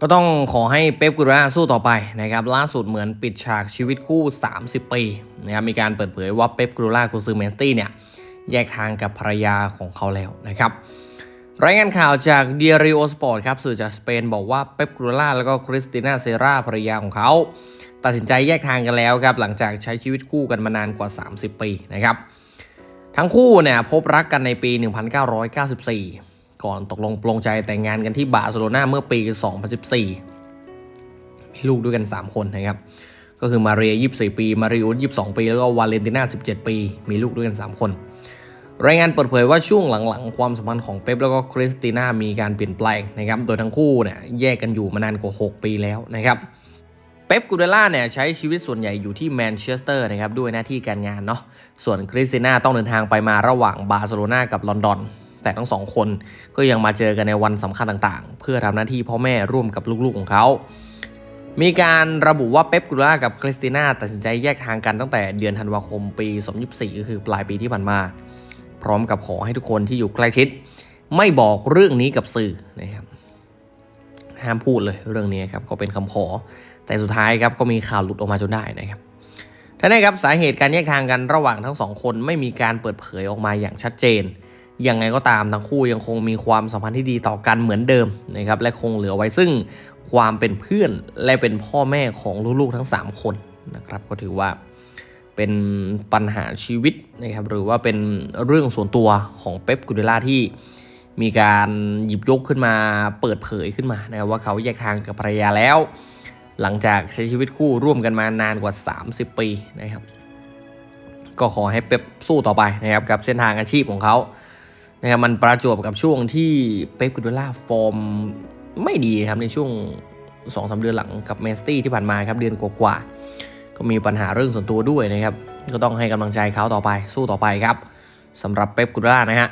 ก็ต้องขอให้เป๊ปกุราสู้ต่อไปนะครับล่าสุดเหมือนปิดฉากชีวิตคู่ 30 ปีนะครับมีการเปิดเผยว่าเป๊ปกุรากุซือแมนสตี้เนี่ยแยกทางกับภรรยาของเขาแล้วนะครับรายงานข่าวจากเดียริโอสปอร์ตครับสื่อจากสเปนบอกว่าเป๊ปกุราแล้วก็คริสติน่าเซราภรรยาของเขา ตัดสินใจแยกทางกันแล้วครับหลังจากใช้ชีวิตคู่กันมานานกว่า 30 ปีนะครับทั้งคู่เนี่ยพบรักกันในปี 1994 ก่อนตกลงปลงใจแต่งงานกันที่บาร์เซโลนาเมื่อปี 2014 มีลูกด้วยกัน 3 คนนะครับ ก็คือมาเรีย 24 ปี มาริโอ22 ปี แล้วก็วาเลนติน่า 17 ปี มีลูกด้วยกัน 3 คน รายงานเปิดเผยว่าช่วงหลังๆ ความสัมพันธ์ของเป๊ปแล้วก็คริสติน่ามีการเปลี่ยนแปลงนะครับ โดยทั้งคู่เนี่ยแยกกันอยู่มานานกว่า 6 ปีแล้วนะครับเป๊ปกูเดล่าเนี่ยใช้ชีวิตส่วนใหญ่อยู่ที่แมนเชสเตอร์นะครับด้วยหน้าที่การงานเนาะส่วนคริสติน่าต้องเดินทางไปมาระหว่างบาร์เซโลนากับลอนดอน แต่ทั้งสองคนก็ยังมาเจอกันในวันสำคัญต่างๆ เพื่อทำหน้าที่พ่อแม่ร่วมกับลูกๆของเขา มีการระบุว่าเป๊ปกูล่ากับคริสติน่าตัดสินใจแยกทางกันตั้งแต่เดือนธันวาคมปี 2024 ก็คือปลายปีที่ผ่านมา พร้อมกับขอให้ทุกคนที่อยู่ใกล้ชิด ไม่บอกเรื่องนี้กับสื่อนะครับห้ามพูดเลยเรื่องนี้ครับก็เป็นคำขอ แต่สุดท้ายครับก็มีข่าวหลุดออกมาจนได้นะครับท่านนี้ครับสาเหตุการแยกทางกันระหว่างทั้งสองคนไม่มีการเปิดเผยออกมาอย่างชัดเจน ยังไงก็ตามทั้งคู่ยังคงมีความสัมพันธ์ที่ดีต่อกันเหมือนเดิมนะครับและคงเหลือไว้ซึ่งความเป็นเพื่อนและเป็นพ่อแม่ของลูกๆทั้ง 3 คนนะครับก็ถือว่าเป็นปัญหาชีวิตนะครับหรือว่าเป็นเรื่องส่วนตัวของเป๊ปกูเดล่าที่มีการหยิบยกขึ้นมาเปิดเผยขึ้นมานะครับว่าเขาแยกทางกับภรรยาแล้ว หลังจากใช้ชีวิตคู่ร่วมกันมานานกว่า 30 ปีนะครับ ก็ขอให้เป๊ปสู้ต่อไปนะครับกับเส้นทางอาชีพของเขา นะครับมันประจวบกับช่วงที่เป๊ปกุดล่าฟอร์มไม่ดีครับในช่วง2อสเดือนหลังกับแมสตี้ที่ผ่านมาครับเดือนกว่าๆก็มีปัญหาเรื่องส่วนตัวด้วยนะครับ ก็ต้องให้กำลังใจเขาต่อไปสู้ต่อไปครับสำหรับเป๊ปกุดล่านะฮะ